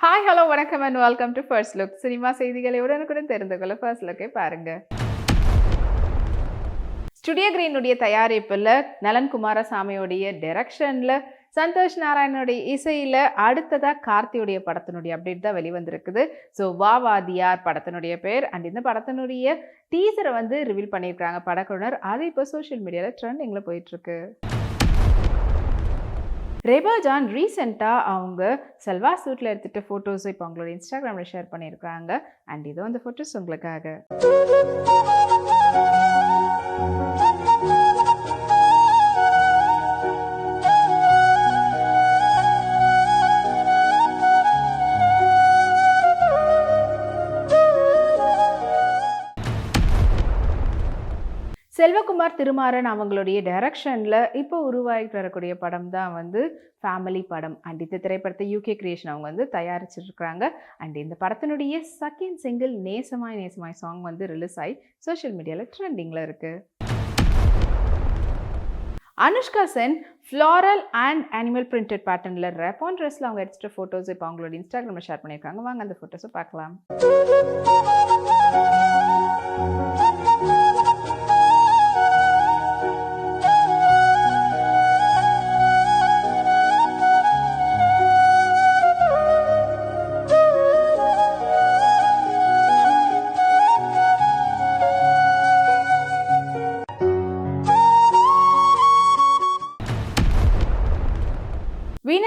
Hi hello வணக்கம் and welcome to first look cinema செய்திகளை உடனுக்குடன் தெரிந்து கொள்ள ஃபர்ஸ்ட் லுக்கை பாருங்க. ஸ்டுடியோ கிரீனுடைய தயாரிப்பில் நலன் குமாரசாமியோடைய டெரெக்ஷனில் சந்தோஷ் நாராயணனுடைய இசையில் அடுத்ததாக கார்த்தியுடைய படத்தினுடைய அப்டேட் தான் வெளிவந்திருக்குது. ஸோ வா வாதியார் படத்தினுடைய பேர் அண்ட் இந்த படத்தினுடைய டீசரை வந்து ரிவீல் பண்ணியிருக்காங்க படக்குழுனர் அது இப்போ சோஷியல் மீடியாவில் ட்ரெண்டிங்கில் போயிட்டுருக்கு ரேபா ஜான் ரீசெண்டாக அவங்க செல்வா சூட்டில் எடுத்துகிட்ட ஃபோட்டோஸ் இப்போ அவங்களோட இன்ஸ்டாகிராமில் ஷேர் பண்ணியிருக்காங்க. அண்ட் இதோ அந்த ஃபோட்டோஸ் உங்களுக்காக. செல்வகுமார் திருமாறன் அவங்களுடைய டைரக்ஷனில் இப்போ உருவாகிட்டு வரக்கூடிய படம் தான் வந்து ஃபேமிலி படம். அண்ட் இந்த திரைப்படத்தை யூகே கிரியேஷன் அவங்க வந்து தயாரிச்சிருக்கிறாங்க. அண்ட் இந்த படத்தினுடைய செகண்ட் சிங்கிள் நேசமாய் நேசமாய் சாங் வந்து ரிலீஸ் ஆகி சோஷியல் மீடியாவில் ட்ரெண்டிங்கில் இருக்குது Anushka Sen floral and animal printed பேட்டர்னில் ரெப்பான் ட்ரெஸ்ஸில் அவங்க எடுத்துகிட்ட ஃபோட்டோஸ் இப்போ அவங்களோட இன்ஸ்டாகிராமில் ஷேர் பண்ணியிருக்காங்க. வாங்க அந்த ஃபோட்டோஸை பார்க்கலாம்.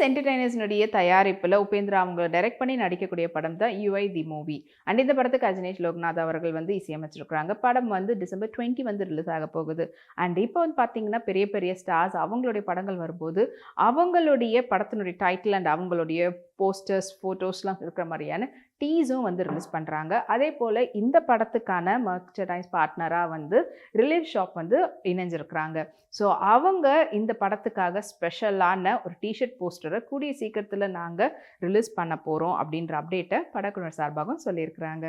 வீனஸ் தயாரிப்பில் உபேந்திரா அவங்க டைரக்ட் பண்ணி நடிக்கக்கூடிய படம் தான் யூஐ தி மூவி அண்ட் இந்த படத்துக்கு அஜினேஷ் லோக்நாத் அவர்கள் வந்து இசையமைச்சிருக்கிறாங்க. படம் வந்து டிசம்பர் டுவெண்ட்டி வந்து ரிலீஸ் ஆக போகுது. அண்ட் இப்போ வந்து பார்த்தீங்கன்னா பெரிய பெரிய ஸ்டார்ஸ் அவங்களுடைய படங்கள் வரும்போது அவங்களுடைய படத்தினுடைய டைட்டில் அண்ட் அவங்களுடைய போஸ்டர்ஸ் ஃபோட்டோஸ்லாம் இருக்கிற மாதிரியான டீஸும் வந்து ரிலீஸ் பண்ணுறாங்க அதே போல் இந்த படத்துக்கான மர்ச்சடைஸ் பார்ட்னராக வந்து ரிலீஃப் ஷாப் வந்து இணைஞ்சிருக்கிறாங்க. ஸோ அவங்க இந்த படத்துக்காக ஸ்பெஷலான ஒரு டிஷர்ட் போஸ்டரை கூடிய சீக்கிரத்தில் நாங்கள் ரிலீஸ் பண்ண போகிறோம் அப்படின்ற அப்டேட்டை படக்குழுவினர் சார்பாகவும் சொல்லியிருக்கிறாங்க.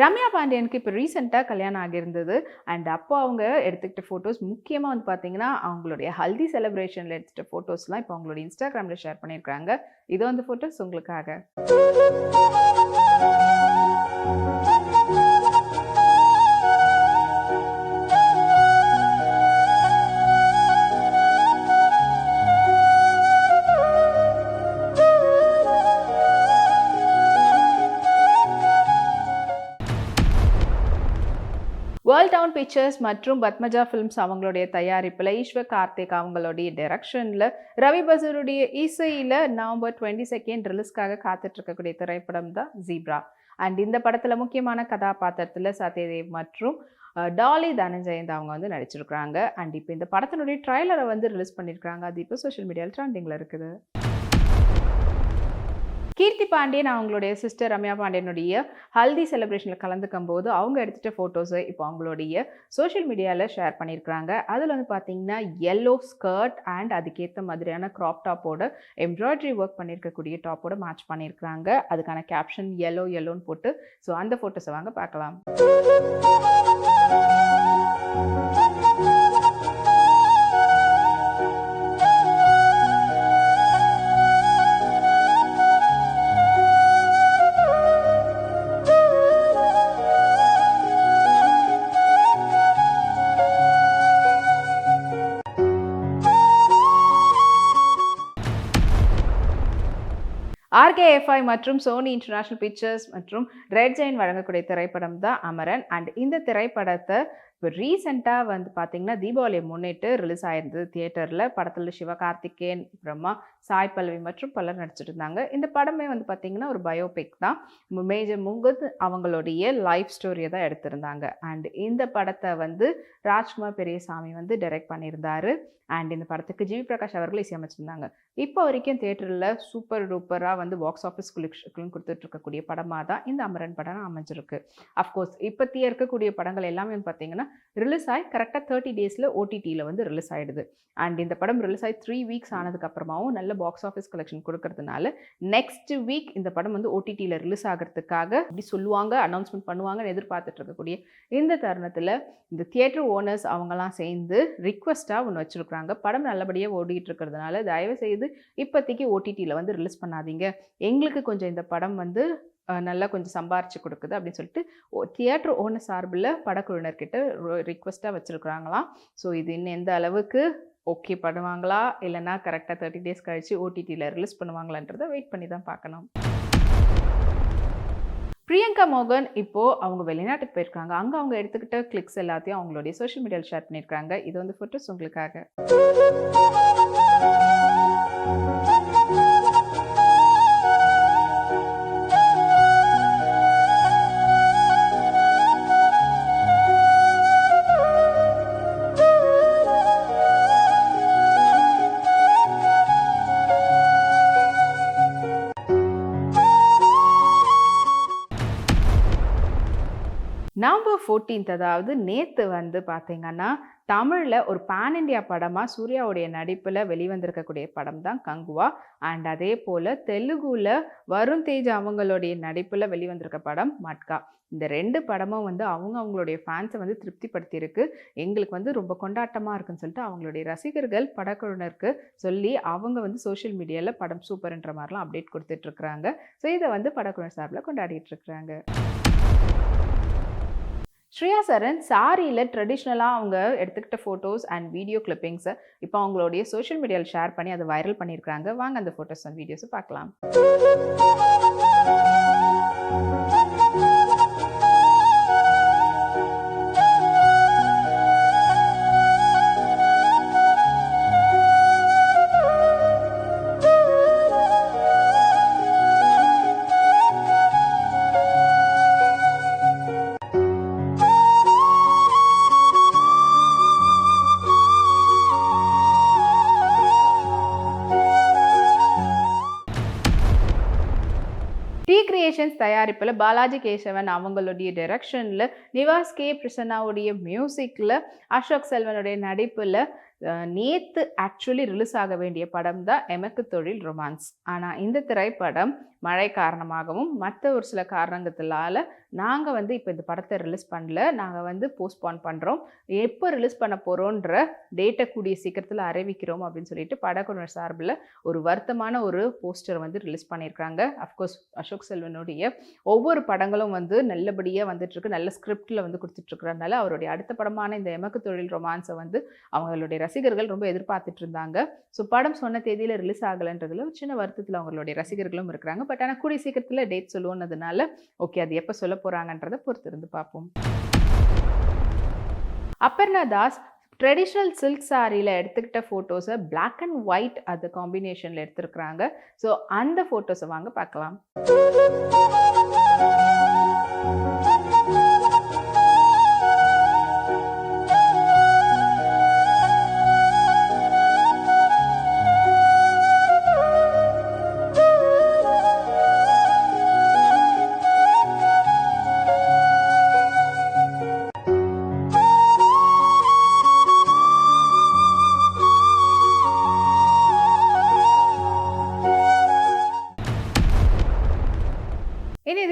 ரம்யா பாண்டியனுக்கு இப்போ ரீசெண்டாக கல்யாணம் ஆகியிருந்தது. அண்ட் அப்போ அவங்க எடுத்துக்கிட்ட ஃபோட்டோஸ் முக்கியமாக வந்து பார்த்தீங்கன்னா அவங்களுடைய ஹல்தி செலிப்ரேஷனில் எடுத்துகிட்ட ஃபோட்டோஸ்லாம் இப்போ அவங்களோட இன்ஸ்டாகிராமில் ஷேர் பண்ணியிருக்காங்க. இது வந்து ஃபோட்டோஸ் உங்களுக்காக. வேர்ல்ட் டவுன் பிக்சர்ஸ் மற்றும் பத்மஜா ஃபிலிம்ஸ் அவங்களுடைய தயாரிப்பில் ஈஸ்வர் கார்த்திக் அவங்களுடைய டைரக்ஷனில் ரவி பசருடைய இசையில் நவம்பர் டுவெண்ட்டி செகண்ட் ரிலீஸ்க்காக காத்துட்டு இருக்கக்கூடிய திரைப்படம் தான் ஜீப்ரா அண்ட் இந்த படத்தில் முக்கியமான கதாபாத்திரத்தில் சத்யதேவ் மற்றும் டாலி தனஞ்சயந்த் அவங்க வந்து நடிச்சிருக்கிறாங்க. அண்ட் இப்போ இந்த படத்தினுடைய ட்ரைலரை வந்து ரிலீஸ் பண்ணியிருக்காங்க அது இப்போ சோஷியல் மீடியாவில் ட்ரெண்டிங்கில் இருக்குது. பாண்டியன் அவங்களுடைய சிஸ்டர் ரம்யா பாண்டியனுடைய ஹல்தி செலிப்ரேஷனில் கலந்துக்கும் போது அவங்க எடுத்துகிட்ட ஃபோட்டோஸை இப்போ அவங்களுடைய சோஷியல் மீடியாவில் ஷேர் பண்ணியிருக்கிறாங்க அதில் வந்து பார்த்தீங்கன்னா எல்லோ ஸ்கர்ட் அண்ட் அதுக்கேற்ற மாதிரியான க்ராப் டாப்போட எம்ப்ராய்டரி ஒர்க் பண்ணியிருக்கக்கூடிய டாப்போட மேட்ச் பண்ணியிருக்கிறாங்க அதுக்கான கேப்ஷன் எல்லோ எல்லோன்னு போட்டு ஸோ அந்த ஃபோட்டோஸை வாங்க பார்க்கலாம். ஆர்கேஎஃப்ஐ மற்றும் சோனி இன்டர்நேஷனல் பிக்சர்ஸ் மற்றும் ரெட் ஜெயின் வழங்கக்கூடிய திரைப்படம் தான் அமரன். அண்ட் இந்த திரைப்படத்தை இப்போ ரீசெண்டாக வந்து பார்த்தீங்கன்னா தீபாவளியை முன்னிட்டு ரிலீஸ் ஆயிருந்தது தியேட்டரில் படத்தில் சிவகார்த்திகேயன் அப்புறமா சாய் பல்லவி மற்றும் பலர் நடிச்சிட்டு இருந்தாங்க. இந்த படமே வந்து பார்த்தீங்கன்னா ஒரு பயோபிக் தான். மேஜர் முகுத் அவங்களுடைய லைஃப் ஸ்டோரியை தான் எடுத்திருந்தாங்க. அண்ட் இந்த படத்தை வந்து ராஜ்குமார் பெரியசாமி வந்து டைரக்ட் பண்ணியிருந்தாரு. அண்ட் இந்த படத்துக்கு ஜிவி பிரகாஷ் அவர்கள் இசையமைச்சிருந்தாங்க. இப்போ வரைக்கும் தேட்டரில் சூப்பர் டூப்பராக வந்து பாக்ஸ் ஆஃபீஸ் குளிக்ஷன் கொடுத்துட்ருக்கக்கூடிய படமாக தான் இந்த அமரன் படம் அமைஞ்சிருக்கு. அஃப்கோர்ஸ் இப்போத்திய இருக்கக்கூடிய படங்கள் எல்லாமே பார்த்தீங்கன்னா ரிலீஸ் ஆகி கரெக்டாக தேர்ட்டி டேஸில் ஓடிடியில் வந்து ரிலீஸ் ஆகிடுது அண்ட் இந்த படம் ரிலீஸ் ஆகி த்ரீ வீக்ஸ் ஆனதுக்கப்புறமாவும் நல்ல பாக்ஸ் ஆஃபீஸ் கலெக்ஷன் கொடுக்கறதுனால நெக்ஸ்ட் வீக் இந்த படம் வந்து ஓடிடியில் ரிலீஸ் ஆகிறதுக்காக இப்படி சொல்லுவாங்க அனௌன்ஸ்மெண்ட் பண்ணுவாங்கன்னு எதிர்பார்த்துட்டு இருக்கக்கூடிய இந்த தருணத்தில் இந்த தியேட்டர் ஓனர்ஸ் அவங்கெல்லாம் சேர்ந்து ரிக்வஸ்ட்டாக ஒன்று வச்சுருக்குறாங்க. படம் நல்லபடியாக ஓடிட்டு இருக்கிறதுனால தயவு செய்து இப்போதைக்கு ஓடிடியில் வந்து ரிலீஸ் பண்ணாதீங்க. எங்களுக்கு கொஞ்சம் இந்த படம் வந்து நல்லா கொஞ்சம் சம்பாரிச்சு கொடுக்குது அப்படின்னு சொல்லிட்டு தியேட்டர் ஓனர் சார்பில் படக்குழுவினர்கிட்ட ரிக்வெஸ்ட்டாக வச்சுருக்குறாங்களாம் ஸோ இது இன்னும் எந்த அளவுக்கு ஓகே பண்ணுவாங்களா? இல்லைனா கரெக்டாக தேர்ட்டி டேஸ் கழிச்சு ஓடிடியில் ரிலீஸ் பண்ணுவாங்களான்றதை வெயிட் பண்ணி தான் பார்க்கணும். பிரியங்கா மோகன் இப்போது அவங்க வெளிநாட்டுக்கு போயிருக்காங்க. அங்கே அவங்க எடுத்துக்கிட்ட கிளிக்ஸ் எல்லாத்தையும் அவங்களுடைய சோஷியல் மீடியாவில் ஷேர் பண்ணியிருக்காங்க. இது வந்து ஃபோட்டோஸ் உங்களுக்காக. நவம்பர் ஃபோர்டீன்த் அதாவது நேற்று வந்து பார்த்தீங்கன்னா தமிழில் ஒரு பேன் இண்டியா படமாக சூர்யாவுடைய நடிப்பில் வெளிவந்திருக்கக்கூடிய படம் தான் கங்குவா. அண்ட் அதே போல் தெலுங்குல வருண் தேஜ் அவங்களுடைய நடிப்பில் வெளிவந்திருக்க படம் மட்கா. இந்த ரெண்டு படமும் வந்து அவங்க அவங்களுடைய ஃபேன்ஸை வந்து திருப்திப்படுத்தியிருக்கு. எங்களுக்கு வந்து ரொம்ப கொண்டாட்டமாக இருக்குன்னு சொல்லிட்டு அவங்களுடைய ரசிகர்கள் படக்குழுனருக்கு சொல்லி அவங்க வந்து சோஷியல் மீடியாவில் படம் சூப்பர்ன்ற மாதிரிலாம் அப்டேட் கொடுத்துட்ருக்குறாங்க ஸோ இதை வந்து படக்குழுனர் சார்பில் கொண்டாடிட்டு இருக்கிறாங்க. ஸ்ரேயா சரண் சாரியில் ட்ரெடிஷ்னலாக அவங்க எடுத்துக்கிட்ட ஃபோட்டோஸ் அண்ட் வீடியோ கிளிப்பிங்ஸை இப்போ அவங்களுடைய சோஷியல் மீடியாவில் ஷேர் பண்ணி அதை வைரல் பண்ணியிருக்காங்க வாங்க அந்த ஃபோட்டோஸ் அண்ட் வீடியோஸை பார்க்கலாம். கிரியேஷன்ஸ் தயாரிப்பில் பாலாஜி கேசவன் அவங்களுடைய டைரக்ஷனில் நிவாஸ் கே. பிரசன்னாவுடைய மியூசிக்கில் அசோக் செல்வனுடைய நடிப்பில் நேற்று ஆக்சுவலி ரிலீஸ் ஆக வேண்டிய படம் தான் எமக்கு தொழில் ரொமான்ஸ் ஆனால் இந்த திரைப்படம் மழை காரணமாகவும் மற்ற ஒரு சில காரணங்களால் நாங்கள் வந்து இப்போ இந்த படத்தை ரிலீஸ் பண்ணல. நாங்கள் வந்து போஸ்ட்பான் பண்ணுறோம் எப்போ ரிலீஸ் பண்ண போகிறோன்ற டேட்டை கூடிய சீக்கிரத்தில் அறிவிக்கிறோம் அப்படின்னு சொல்லிட்டு படக்குழுவர் சார்பில் ஒரு வருத்தமான ஒரு போஸ்டர் வந்து ரிலீஸ் பண்ணியிருக்காங்க அஃப்கோர்ஸ் அசோக் செல்வனுடைய ஒவ்வொரு படங்களும் வந்து நல்லபடியாக வந்துட்டுருக்கு. நல்ல ஸ்கிரிப்டில் வந்து கொடுத்துட்ருக்குறதுனால அவருடைய அடுத்த படமான இந்த எமக்கு தொழில் ரொமான்ஸை வந்து அவங்களுடைய ரசிகர்கள் ரொம்ப எதிர்பார்த்துட்டு இருந்தாங்க. ஸோ படம் சொன்ன தேதியில் ரிலீஸ் ஆகலைன்றதுல சின்ன வருத்தத்தில் அவங்களுடைய ரசிகர்களும் இருக்கிறாங்க. பட் ஆனால் கூடிய சீக்கிரத்தில் டேட் சொல்லுவோன்னதுனால ஓகே அது எப்போ சொல்ல போகிறாங்கன்றதை பொறுத்திருந்து பார்ப்போம். அபர்ணா தாஸ் ட்ரெடிஷ்னல் சில்க் சாரியில் எடுத்துக்கிட்ட ஃபோட்டோஸை பிளாக் அண்ட் ஒயிட் அது காம்பினேஷனில் எடுத்துருக்குறாங்க. ஸோ அந்த ஃபோட்டோஸை வாங்க பார்க்கலாம்.